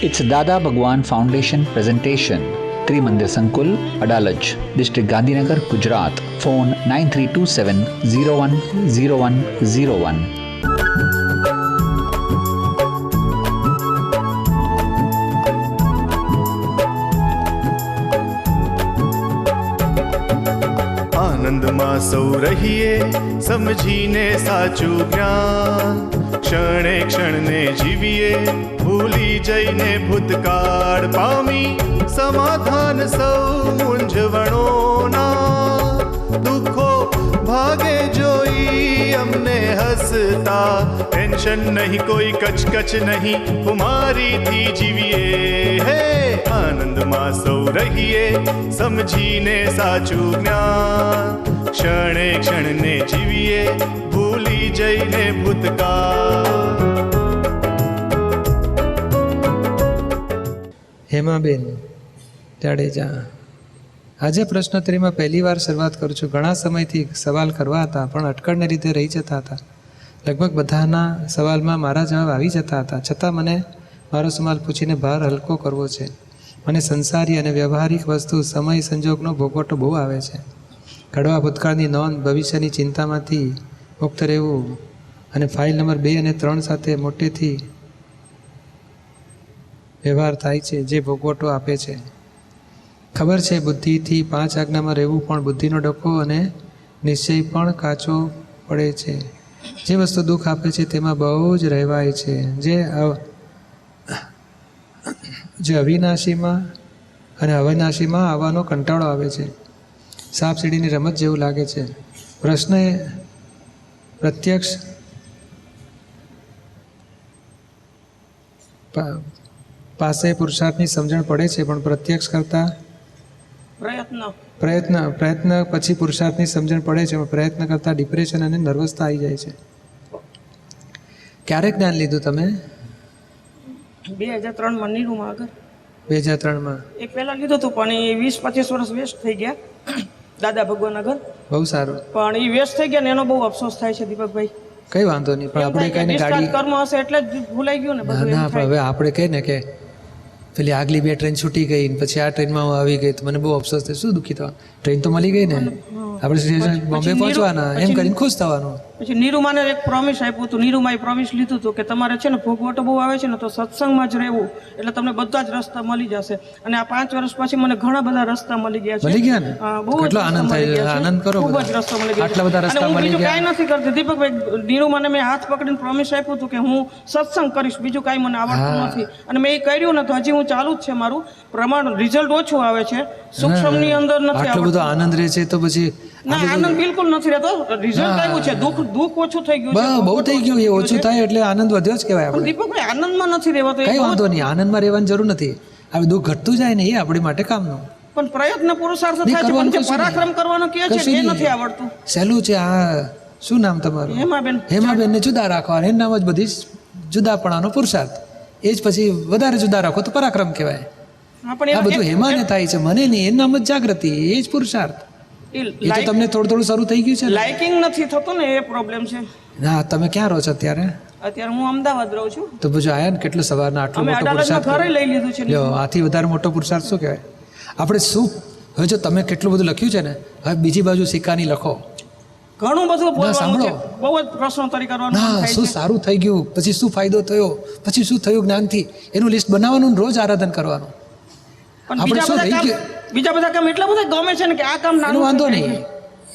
It's Dada Bhagwan Foundation presentation. Trimandir Sankul, Adalaj, District Gandhinagar, Gujarat. Phone 9327 010101. આનંદમાં સૌ રહીએ સમજીને સાચું જ્ઞાન ક્ષણે ક્ષણને જીવીએ ભૂલી જઈને ભૂતકાળ પામી સમાધાન સૌ મૂંઝવણોના દુઃખો ભાગે જોઈ અમને હસતા ટેન્શન નહીં કોઈ કચકચ નહીં કુમારીથી જીવીએ હે આનંદમાં સૌ રહીએ સમજીને સાચું જ્ઞાન ક્ષણે ક્ષણને જીવીએ ભૂલી જઈને ભૂતકાળ હેમાબેન જાડેજા આજે પ્રશ્નોત્તરીમાં પહેલી વાર શરૂઆત કરું છું. ઘણા સમયથી સવાલ કરવા હતા, પણ અટકળને લીધે રહી જતા હતા. લગભગ બધાના સવાલમાં મારા જવાબ આવી જતા હતા. છતાં મને મારો સવાલ પૂછીને ભાર હલકો કરવો છે. મને સંસારી અને વ્યવહારિક વસ્તુ, સમય સંજોગનો ભોગવટો બહુ આવે છે. ઘડવા ભૂતકાળની નોંધ, ભવિષ્યની ચિંતામાંથી મુક્ત રહેવું અને ફાઇલ નંબર બે અને ત્રણ સાથે મોટેથી વ્યવહાર થાય છે, જે ભોગવટો આપે છે. ખબર છે, બુદ્ધિથી પાંચ આજ્ઞામાં રહેવું પણ બુદ્ધિનો ડખો અને નિશ્ચય પણ કાચો પડે છે. જે વસ્તુ દુઃખ આપે છે, તેમાં બહુ જ રહેવાય છે. જે જે અવિનાશીમાં અને અવિનાશીમાં આવવાનો કંટાળો આવે છે. સાપ સીડીની રમત જેવું લાગે છે. પ્રશ્ન પ્રત્યક્ષ પાસે પુરુષાર્થની સમજણ પડે છે પણ પ્રત્યક્ષ કરતાં પ્રયત્ન. પ્રયત્ન પ્રયત્ન પછી પુરુષાર્થની સમજણ પડે છે પણ પ્રયત્ન કરતાં ડિપ્રેશન અને નર્વસતા આવી જાય છે. ક્યારે જ્ઞાન લીધું તમે? બે હજાર ત્રણમાં નીરુમાં આગળ. બે હજાર ત્રણમાં? એ પહેલાં લીધું હતું પણ એ વીસ પચીસ વર્ષ વેસ્ટ થઈ ગયા. દાદા ભગવાન આગળ. બહુ સારું. પણ એ વેસ્ટ થઈ ગયા ને એનો બહુ અફસોસ થાય છે દીપકભાઈ. કઈ વાંધો નહીં પણ આપણે કઈ ગાડી કર્મ હશે એટલે જ ભૂલાઈ ગયું ને ના પણ હવે આપણે કહીએ ને કે પેલી આગલી બે ટ્રેન છૂટી ગઈ પછી આ ટ્રેનમાં હું આવી ગઈ તો મને બહુ અફસોસ થયો. શું દુઃખી થવા? ટ્રેન તો મળી ગઈ ને? આપણે બોમ્બે પહોંચવાના એમ કરીને ખુશ થવાનું. પછી નીરુમાને એક પ્રોમિસ આપ્યું હતું. નીરુમાએ પ્રોમિસ લીધું હતું કે તમારે છે ને ભોગવટો બહુ આવે છે ને તો સત્સંગમાં જ રહેવું. એટલે તમને બધા જ રસ્તા મળી જશે. અને આ પાંચ વર્ષ પછી મને ઘણા બધા રસ્તા મળી ગયા છે. બહુ જ આનંદ થાય આનંદ કરો ખૂબ જ. રસ્તા મળી ગયા બધા રસ્તા મળી બીજું ગયા. કાંઈ નથી કરતી. દીપકભાઈ નીરુમાને મેં હાથ પકડીને પ્રોમિસ આપ્યું હતું કે હું સત્સંગ કરીશ. બીજું કાંઈ મને આવડતું નથી. અને મેં એ કર્યું ને તો હજી હું ચાલુ જ છે મારું. પ્રમાણ રિઝલ્ટ ઓછું આવે છે. સૂક્ષ્મની અંદર નથી આટલો બધો આનંદ રહે છે તો પછી ના આનંદ બિલકુલ નથી રહેતો. રિઝલ્ટ આવ્યું છે. દુઃખ દુઃખ ઓછું થઈ ગયું છે. બહુ બહુ થઈ ગયું એ ઓછું થાય એટલે આનંદ વધ્યો જ કહેવાય આપણે. દીપકભાઈ આનંદમાં નથી રહેવાતો કઈ વાંધો નહીં આનંદમાં રહેવાની જરૂર નથી. હવે દુઃખ ઘટતું જાય ને એ આપણી માટે કામનું. પણ પ્રયત્ન પુરુષાર્થ થાય છે પણ જે પરાક્રમ કરવાનો કહે છે એ નથી આવડતું. સહેલું છે આ શું નામ તમારું? હેમાબેન. ને જુદા રાખવા નામ જ બધી જુદાપણાનો પુરુષાર્થ. એ જ પછી વધારે જુદા રાખો તો પરાક્રમ કહેવાય. આ બધું હેમાને થાય છે મને નહીં. એ નામ જ જાગૃતિ. એ જ પુરુષાર્થ. એ તો તમને થોડું થોડું શરૂ થઈ ગયું છે લાઇકિંગ નથી થતું ને એ પ્રોબ્લેમ છે. ના તમે ક્યાં રહો છો અત્યારે? અત્યારે હું અમદાવાદ રહું છું. તો બધું આયા ને કેટલો સવારના આટલો મોટો પુરુષાર્થ ઘરે લઈ લીધું છે લ્યો આથી વધારે મોટો પુરુષાર્થ શું કહેવાય? આપણે શું? હવે જો તમે કેટલું બધું લખ્યું છે ને હવે બીજી બાજુ સિક્કાની લખો. ઘણું બધું બોલવાનું છે. સાંભળો. બહુ જ પ્રશ્નોત્તરી કરવાનું મન ના શું સારું થઈ ગયું? પછી શું ફાયદો થયો? પછી શું થયું જ્ઞાનથી? એનું લિસ્ટ બનાવવાનું રોજ આરાધન કરવાનું. આપણે શું રહી કામ બીજા બધા કામ એટલા બધા ગમે છે ને કે આ કામ નાનું વાંધો નહીં?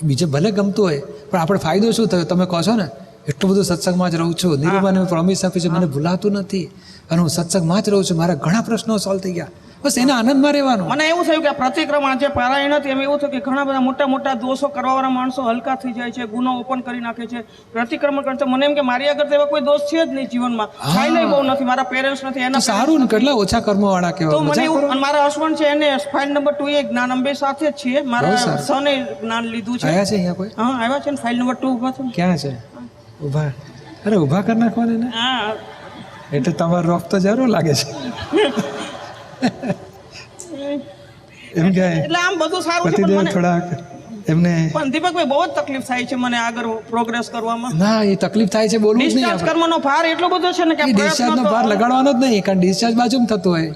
બીજે ભલે ગમતું હોય પણ આપણે ફાયદો શું થયો? તમે કહો છો ને એટલું બધું સત્સંગમાં જ રહું છું. નિરૂપાને પ્રોમિસ આપી છે મને ભૂલાતું નથી. અને હું સત્સંગમાં જ રહું છું. મારા ઘણા પ્રશ્નો સોલ્વ થઈ ગયા. બસ એના આનંદમાં રહેવાનું. મને એવું થયું કે પ્રતિક્રમણ જે પારાયણ હતી એમાં એવું થયું કે ઘણા બધા મોટા મોટા દોષો કરવાવાળા માણસો હલકા થઈ જાય છે ગુનો ઓપન કરી નાખે છે પ્રતિક્રમણ કરતા. મને એમ કે મારી આગળ તો એવા કોઈ દોષ છે જ નહીં જીવનમાં. ફાઇલ બહુ નથી મારા પેરેન્ટ્સ નથી એના સારું ને કેટલા ઓછા કર્મ વાળા તો મને એવું અને મારા હસબન્ડ છે એને ફાઇલ નંબર ટુ એ જ્ઞાન અંબે સાથે જ છીએ. મારા સને જ્ઞાન લીધું છે. આવ્યા છે અહીંયા કોઈ? હા આવ્યા છે ને ફાઇલ નંબર ટુ ઉપર ક્યાં છે? ઊભા અરે ઊભા કરી નાખવાને ને? એટલે તમારો રોફ તો જરૂર લાગે છે. એમ કે એટલે આમ બધું સારું છે પણ પતિદેવ મને થોડા એમને પણ દીપકભાઈ બહુ જ તકલીફ થાય છે મને આગળ પ્રોગ્રેસ કરવામાં. ના એ તકલીફ થાય છે બોલવું ડિસ્ચાર્જ કર્મનો ભાર એટલો બધો છે ને કે ડિસ્ચાર્જનો ભાર લગાડવાનો જ નહીં કારણ ડિસ્ચાર્જ બાજુમાં થતું હોય.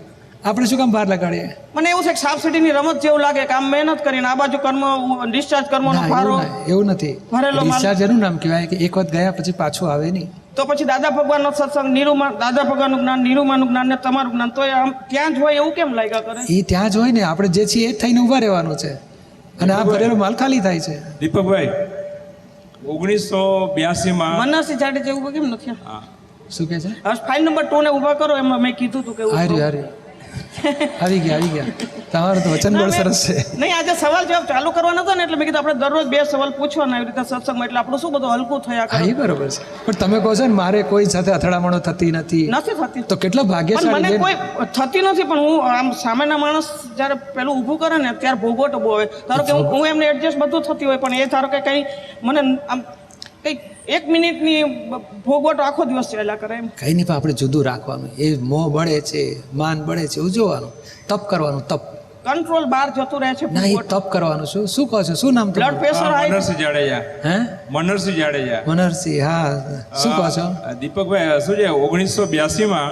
આપણે શું કામ બહાર લગાડીએ? મને એવું છે કે સાબસિડીની રમત જેવું લાગે કે આમ મહેનત કરીને આ બાજુ કર્મ ડિસ્ચાર્જ કર્મનો ભારો એવું નથી. ડિસ્ચાર્જ એનું નામ કહેવાય કે એક વખત ગયા પછી પાછું આવે નહીં. તો પછી દાદા ભગવાનનો સત્સંગ નિરૂમા દાદા ભગવાનનું જ્ઞાન નિરૂમાનું જ્ઞાન ને તમારું જ્ઞાન તો આમ ત્યાં જ હોય એવું કેમ લાગ્યા કરે? એ ત્યાં જ હોય ને આપણે જે છીએ એ થઈને ઊભા રહેવાનું છે. અને આ ભરેલો માલ ખાલી થાય છે. દીપકભાઈ ઓગણીસો બ્યાસીમાં મનસી જાડે જેવું કેમ નથી? શું કે છે? ફાઇલ નંબર ટુ ને ઊભા કરો એમાં મેં કીધું હતું કે હારી હારી. આવી ગયા આવી ગયા. તમારું તો વચન બહુ સરસ છે. નહીં આજે સવાલ જવાબ ચાલુ કરવાનો હતો ને એટલે મેં કીધું આપણે દરરોજ બે સવાલ પૂછવાના એવી રીતે સત્સંગમાં એટલે આપણું શું બધું હલકું થયા કરે? બરોબર છે. પણ તમે કહો છો ને મારે કોઈ સાથે અથડામણો થતી નથી. નથી થતી. તો કેટલો ભાગ્ય ભાગ્યશાળી મને કોઈ થતી નથી પણ હું આમ સામેના માણસ જ્યારે પેલું ઊભું કરે ને ત્યારે ભોગવટો બહુ આવે ધારો કે હું એમને એડજસ્ટ બધું થતી હોય પણ એ ધારો કે કંઈ મને આમ કંઈક એક મિનિટની ભોગવટો આખો દિવસ ચાલ્યા કરે એમ. કઈ નહીં પણ આપણે જુદું રાખવાનું. એ મોહ બળે છે માન બળે છે ઉજવવાનું તપ કરવાનું તપ. કંટ્રોલ બહાર જતું રહે છે ના એ તપ કરવાનું શું? શું કહો છો? શું નામ blood pressure high Manarsinh Jadeja. હે? મનરસિંહ જાડેજા. મનરસિંહ હા. શું કહો છો? દીપકભાઈ શું છે ઓગણીસો બ્યાસીમાં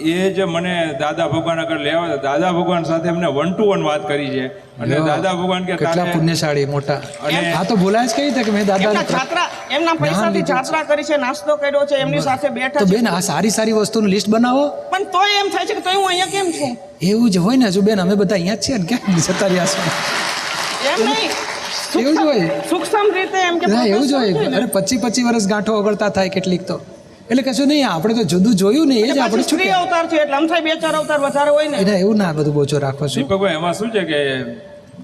એ જે મને દાદા ભગવાન આગળ લેવા હતા. દાદા ભગવાન સાથે એમને વન ટુ વન વાત કરી છે. અને દાદા ભગવાન કે કેટલા પુણ્યશાળી મોટા. અને- આ તો બોલાય જ કઈ રીતે કે મેં દાદા છાત્રા એમના પૈસાથી છાત્રા કરી છે નાસ્તો કર્યો છે એમની સાથે તો બેઠા તો બેન આ સારી સારી વસ્તુનું લિસ્ટ બનાવો. પણ તોય એમ થાય છે કે તોય હું અહીંયા કેમ છું? એવું જ હોય ને હજુ બેન અમે બધા અહીંયા જ છીએ ને ક્યાં જતા રહ્યા છો? એમ નહીં. એવું જ હોય. સૂક્ષ્મ રીતે એમ કે એવું જ હોય. અરે પચી પચી વર્ષ ગાંઠો ઓગળતા થાય કેટલીક તો. એટલે કશું નહીં આપણે તો જુદું જોયું ને એ જ આપણે સ્ત્રી છૂટ્યા. અવતાર છે એટલે આમ થાય બે ચાર અવતાર વધારે હોય ને. એટલે એવું ના બધું બોજો રાખો છો. દીપકભાઈ એમાં શું છે કે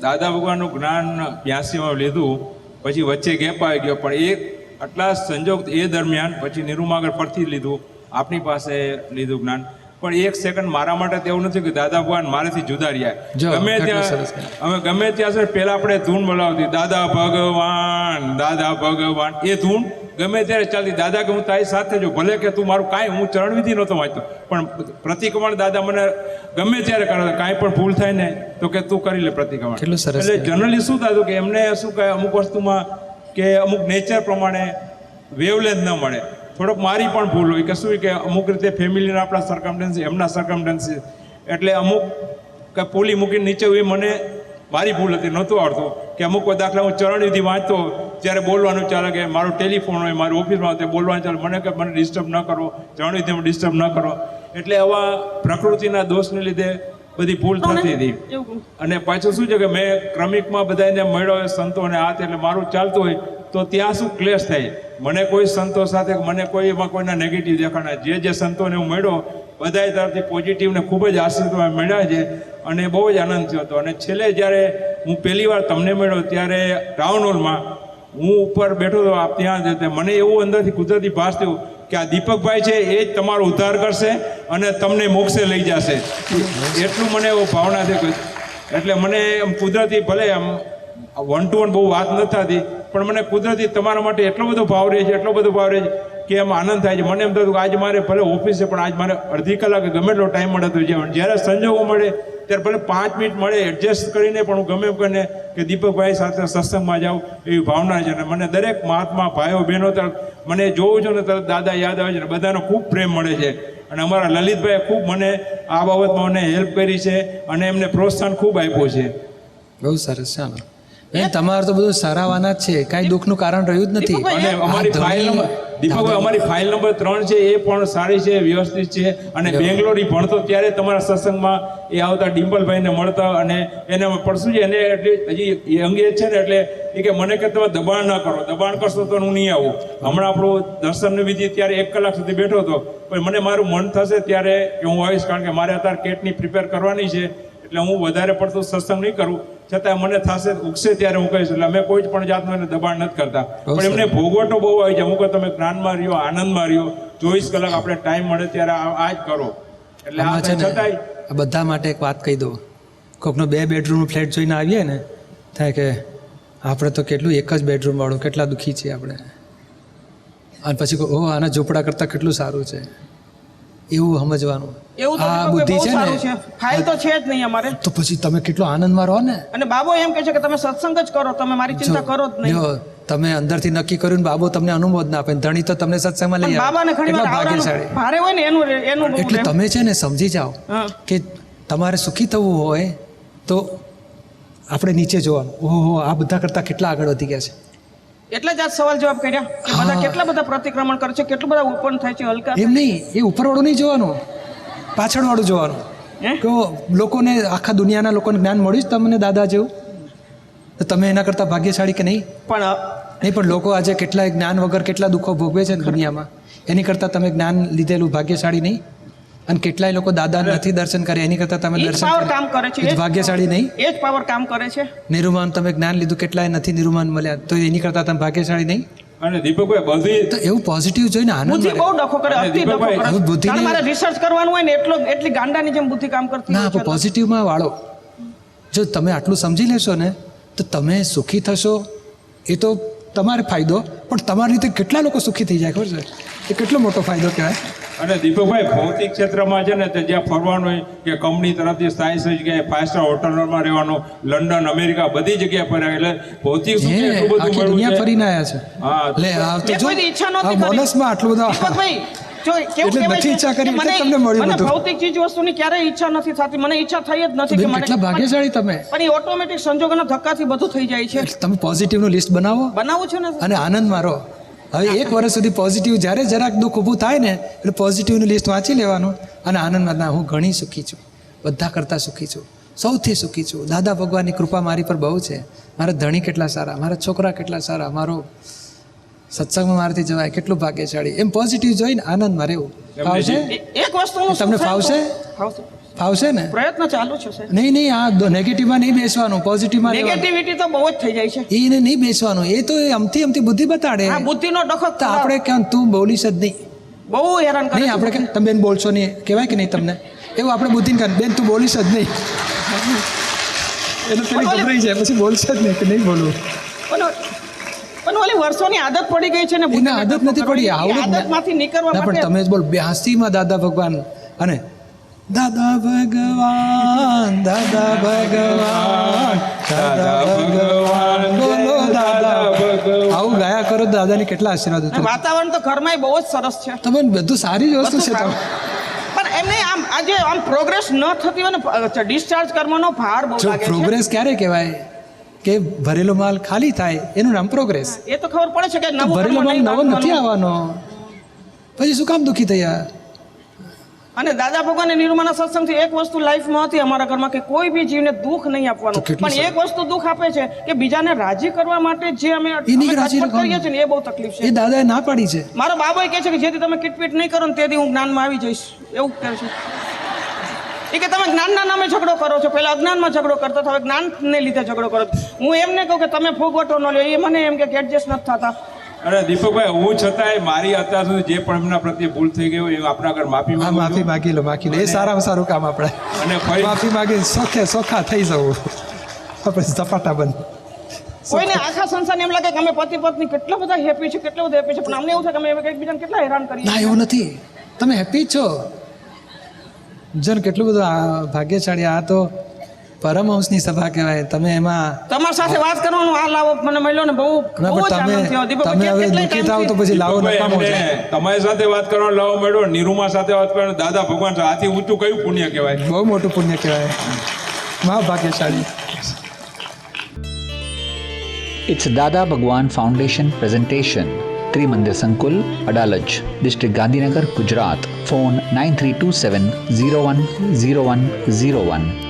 દાદા ભગવાનનું જ્ઞાન બ્યાસીમાં લીધું પછી વચ્ચે ગેપ આવી ગયો પણ એ આટલા સંજોગ એ દરમિયાન પછી નિરૂમાગર પરથી લીધું આપણી પાસે લીધું જ્ઞાન. પણ એક સેકન્ડ મારા માટે તેવું નથી કે દાદા ભગવાન મારાથી જુદા રહ્યા. ગમે ત્યાં. અમે ગમે ત્યાં સર પહેલા આપણે ધૂન બોલાવતી દાદા ભગવાન દાદા ભગવાન એ ધૂન ગમે ત્યારે ચાલતી દાદા કે હું તારી સાથે જો ભલે કે તું મારું કાંઈ હું ચરણવિધિ નહોતો વાંચતો પણ પ્રતિક્રમણ દાદા મને ગમે ત્યારે કરે કાંઈ પણ ભૂલ થાય ને તો કે તું કરી લે પ્રતિક્રમણ. એટલે જનરલી શું થતું કે એમને શું કહે અમુક વસ્તુમાં કે અમુક નેચર પ્રમાણે વેવલેન્થ ન મળે. થોડોક મારી પણ ભૂલ હોય કે શું કે અમુક રીતે ફેમિલીના આપણા સરકમડન્સી એમના સરકમડન્સી એટલે અમુક કે પોલી મૂકીને નીચે હોય એ મને મારી ભૂલ હતી નહોતું આવડતું. કે અમુક દાખલા હું ચરણવિધિ વાંચતો ત્યારે બોલવાનું ચાલે કે મારો ટેલિફોન હોય મારું ઓફિસમાં હોય તે બોલવાનું ચાલે. મને કે મને ડિસ્ટર્બ ન કરો ચરણવિધિમાં ડિસ્ટર્બ ન કરો. એટલે આવા પ્રકૃતિના દોષને લીધે બધી ભૂલ થતી હતી. અને પાછું શું છે કે મેં ક્રમિકમાં બધાને મળ્યો હોય સંતોને હાથ એટલે મારું ચાલતું હોય તો ત્યાં શું ક્લેશ થાય? મને કોઈ સંતો સાથે મને કોઈ એમાં કોઈના નેગેટિવ દેખાણા. જે જે સંતોને હું મળ્યો બધાય તરફથી પોઝિટિવને ખૂબ જ આશીર્વાદ મળ્યા છે અને બહુ જ આનંદ થયો હતો. અને છેલ્લે જ્યારે હું પહેલી વાર તમને મળ્યો ત્યારે ટાઉન હોલમાં હું ઉપર બેઠો હતો, આપ ત્યાં જ. મને એવું અંદરથી કુદરતી ભાસ થયું કે આ દીપકભાઈ છે, એ જ તમારો ઉદ્ધાર કરશે અને તમને મોક્ષે લઈ જશે. એટલું મને એવો ભાવના છે એટલે મને એમ કુદરતી ભલે આમ વન ટુ વન બહુ વાત નથી થતી, પણ મને કુદરતી તમારા માટે એટલો બધો ભાવ રહે છે, એટલો બધો ભાવ રહે છે કે એમ આનંદ થાય છે. મને એમ થતું કે આજ મારે ભલે ઓફિસ છે પણ આજ મારે અડધી કલાક ગમે એટલો ટાઈમ મળે તો જાય જ્યારે સંજોગો મળે ત્યારે ભલે પાંચ મિનિટ મળે એડજસ્ટ કરીને પણ હું ગમે એમ કરીને કે દીપકભાઈ સાથે સત્સંગમાં જાઉં એવી ભાવના છે અને મને દરેક મહાત્મા ભાઈઓ બહેનો તરફ મને જોઉં છું ને તરત દાદા યાદ આવે છે ને બધાનો ખૂબ પ્રેમ મળે છે. અને અમારા લલિતભાઈએ ખૂબ મને આ બાબતમાં મને હેલ્પ કરી છે અને એમને પ્રોત્સાહન ખૂબ આપ્યું છે. બહુ સરસ ચાલો. તમારું તો બધું સારાવાના જ છે. કાંઈ દુઃખનું કારણ રહ્યું જ નથી. અને અમારી ફાઇલ નંબર દીપકભાઈ અમારી ફાઇલ નંબર ત્રણ છે એ પણ સારી છે વ્યવસ્થિત છે અને બેંગ્લોર ભણતો ત્યારે તમારા સત્સંગમાં એ આવતા ડિમ્પલભાઈને મળતા અને એને પણ શું છે એને એટલી હજી એ અંગે છે ને એટલે એ કે મને કે તમે દબાણ ના કરો દબાણ કરશો તો હું નહીં આવું. હમણાં આપણું દર્શનની વિધિ ત્યારે એક કલાક સુધી બેઠો હતો પણ મને મારું મન થશે ત્યારે કે હું આવીશ કારણ કે મારે અત્યારે કેટની પ્રિપેર કરવાની છે એટલે હું વધારે પડતું સત્સંગ નહીં કરું. છતાં મને થશે ઉગશે ત્યારે હું કહીશ એટલે અમે કોઈ પણ જાતનું એને દબાણ નથી કરતા. પણ એમને ભોગવટો બહુ આવી છે. અમુક કહું તમે જ્ઞાનમાં રહ્યો આનંદમાં રહ્યો ચોવીસ કલાક આપણે ટાઈમ મળે ત્યારે આ જ કરો. એટલે આ છતાંય આ બધા માટે એક વાત કહી દઉં. કોકનો બે બેડરૂમ ફ્લેટ જોઈને આવીએ ને થાય કે આપણે તો કેટલું એક જ બેડરૂમ વાળું કેટલા દુઃખી છીએ આપણે. અને પછી ઓહ આના ઝૂંપડા કરતાં કેટલું સારું છે. એવું સમજવાનું. એવું તો આ બુદ્ધિ છે ને ફાઇલ તો છે જ નહીં અમારે. તો પછી તમે કેટલો આનંદમાં રહો ને? અને બાબો એમ કહે છે કે તમે સત્સંગ જ કરો તમે મારી ચિંતા કરો જ નહીં. તમે અંદરથી નક્કી કર્યું ને બાબો તમને અનુમોદ ના આપે ને ધણી તો તમને સત્સંગમાં લઈ બાબાને ભાગ્યશાળી. ભારે હોય ને એનું એનું એટલે તમે છે ને સમજી જાઓ કે તમારે સુખી થવું હોય તો આપણે નીચે જોવાનું. ઓહો આ બધા કરતાં કેટલા આગળ વધી ગયા છે? એટલે જ આ સવાલ જવાબ કર્યા કે બધા કેટલા બધા પ્રતિક્રમણ કરે છે કેટલું બધા ઉત્પન્ન થાય છે હલકા એમ નહીં એ ઉપરવાળું નહીં જોવાનું. પાછળવાળું જોવાનું? તો લોકોને આખા દુનિયાના લોકોને જ્ઞાન મળ્યું જ તમને દાદા જેવું? તો તમે એના કરતાં ભાગ્યશાળી કે નહીં? પણ નહીં પણ લોકો આજે કેટલાય જ્ઞાન વગર કેટલા દુઃખો ભોગવે છે દુનિયામાં? એની કરતાં તમે જ્ઞાન લીધેલું ભાગ્યશાળી નહીં? અને કેટલાય લોકો દાદા નથી દર્શન કરે એની કરતા તમે દર્શન પાવર કામ કરે છે ભાગ્યશાળી નહીં? એ જ પાવર કામ કરે છે. નિરૂમાન તમે જ્ઞાન લીધું કેટલાય નથી નિરૂમાન મળ્યા તો એની કરતા તમે ભાગ્યશાળી નહીં? અને દીપકભાઈ બધી તો એવું પોઝિટિવ જોઈને આનંદ બુદ્ધિ બહુ ડખો કરે અતિ ડખો કરે. બુદ્ધિ મારે રિસર્ચ કરવાનું હોય ને એટલો એટલી ગાંડાની જેમ બુદ્ધિ કામ કરતી ના. પોઝિટિવમાં વાળો. જો તમે આટલું સમજી લેશો ને તો તમે સુખી થશો. એ તો તમારે ફાયદો પણ તમારી રીતે કેટલા લોકો સુખી થઈ જાય ખબર છે? એ કેટલો મોટો ફાયદો કહેવાય? અને દીપકભાઈ ભૌતિક ક્ષેત્રમાં છે ને તે જ્યાં ફરવાનું હોય કે કંપની તરફથી સ્થાયી જગ્યાએ ફાઇવ સ્ટાર હોટલમાં રહેવાનું લંડન અમેરિકા બધી જગ્યાએ ફર્યા એટલે ભૌતિક સુખ એટલું બધું દુનિયા ફરીને આવ્યા છે. હા. લે આ તો જો કોઈની ઈચ્છા આ નહોતી બોનસમાં આટલું બધું દીપકભાઈ જો કેવું નથી ઈચ્છા કરી મને- તમને મળ્યું મને ભૌતિક ચીજ વસ્તુની ક્યારેય ઈચ્છા નથી થતી. મને ઈચ્છા થઈ જ નથી કે મને કેટલા ભાગ્યશાળી તમે. પણ એ ઓટોમેટિક સંજોગોના ધક્કાથી બધું થઈ જાય છે. તમે પોઝિટિવનું લિસ્ટ બનાવો. બનાવું છે ને. અને આનંદ રહો. હવે એક વર્ષ સુધી પોઝિટિવ જ્યારે જરાક દુઃખ ઊભું થાય ને એટલે પોઝિટિવનું લિસ્ટ વાંચી લેવાનું અને આનંદમાં ના હું ઘણી સુખી છું. બધા કરતાં સુખી છું. સૌથી સુખી છું. દાદા ભગવાનની કૃપા મારી પર બહુ છે. મારા ધણી કેટલા સારા મારા છોકરા કેટલા સારા મારો સત્સંગમાં મારાથી જવાય કેટલું ભાગ્યશાળી. એમ પોઝિટિવ જોઈને આનંદમાં રહેવું. ફાવશે? એક તમને ફાવશે? ફાવશે? ફાવશે ને? પ્રયત્ન ચાલુ છે સાહેબ. નહીં નહીં આ નેગેટિવમાં નહીં બેસવાનું પોઝિટિવમાં. નેગેટિવિટી તો બહુ જ થઈ જાય છે. એને નહીં બેસવાનું એ તો અમથી અમથી બુદ્ધિ બતાડે. આ બુદ્ધિનો ડખો તો આપણે કેમ તું બોલીશ જ નહીં. બહુ હેરાન કરે નહીં આપણે કેમ તમે બેન બોલશો નહીં કહેવાય કે નહીં તમને? એવું આપણે બુદ્ધિને કહે બેન તું બોલીશ જ નહીં. એટલે પેલી ગભરાઈ જાય પછી બોલશે જ નહીં કે નહીં બોલવું. પણ ઓલી વર્ષોની આદત પડી ગઈ છે ને આદત નથી પડી આવડતમાંથી નીકળવા પણ તમે જ બોલ બ્યાસીમાં દાદા ભગવાન અને દાદા ભગવાન દાદા ભગવાન દાદા ભગવાન બોલો દાદા ભગવાન. આવું ગાયા કરો દાદાને કેટલા આશીર્વાદ હતો વાતાવરણ તો ઘરમાં બહુ જ સરસ છે. તમે બધું સારી જ વસ્તુ છે. તમે પણ એમને આમ આજે આમ પ્રોગ્રેસ ન થતી હોય ને ડિસ્ચાર્જ કરવાનો ભાર બહુ લાગે છે. પ્રોગ્રેસ ક્યારે કહેવાય? કે ભરેલો માલ ખાલી થાય એનું નામ પ્રોગ્રેસ એ તો ખબર પડે છે કે ભરેલો માલ નવો નથી. આવવાનો. પછી શું કામ દુખી થયા? અને દાદા ભગવાન નિર્માના સત્સંગથી એક વસ્તુ લાઈફમાં હતી અમારા ઘરમાં કે કોઈ બી જીવને દુઃખ નહીં આપવાનું. પણ એક વસ્તુ દુઃખ આપે છે કે બીજાને રાજી કરવા માટે જે અમે રાજી કરીએ છીએ એ બહુ તકલીફ છે. એ દાદાએ ના પાડી છે? મારો બાબો કહે છે કે જેથી તમે કિટપીટ નહીં કરો ને તેથી હું જ્ઞાનમાં આવી જઈશ. એવું કહે છે. એ કે તમે જ્ઞાનના નામે ઝઘડો કરો છો. પહેલા અજ્ઞાનમાં ઝઘડો કરતા હવે હવે જ્ઞાનને લીધે ઝઘડો કરો હું એમને કહું કે તમે ફોગવટો ન લો એ મને એમ કે એડજસ્ટ નથી થતા. અને દીપકભાઈ હું છતાંય મારી અત્યાર સુધી જે પણ એમના પ્રત્યે ભૂલ થઈ ગઈ હોય એ આપણા આગળ માફી હા માંગુ માફી માંગી લો માગી લો. એ સારામાં સારું કામ આપણે. અને ફરી માફી માગી સોખે સોખા થઈ જવું. આપણે ઝપાટા બંધ. કોઈને આખા સંસારને એમ લાગે કે અમે પતિ પત્ની કેટલા બધા હેપી છે કેટલા બધા હેપી છે પણ અમને એવું થાય કે અમે એકબીજાને કેટલા હેરાન કરીએ ના એવું નથી. તમે હેપી છો. જન કેટલું બધું આ ભાગ્યશાળી આ તો પરમહંસની સભા કહેવાય. તમે એમાં તમારી સાથે વાત કરવાનો આ લાવો મને મળ્યો ને બહુ ના બહુ તમે તમે હવે દુઃખી થાવ તો પછી લાવો નકામો છે. તમારી સાથે વાત કરવાનો લાવો મળ્યો નિરૂમા સાથે વાત કરવાનો દાદા ભગવાન આથી ઊંચું કયું પુણ્ય કહેવાય? બહુ મોટું પુણ્ય કહેવાય. મહા ભાગ્યશાળી It's Dada Bhagwan Foundation presentation. Trimandir Sankul, Adalaj, District Gandhinagar, Gujarat. Phone 9327 010101.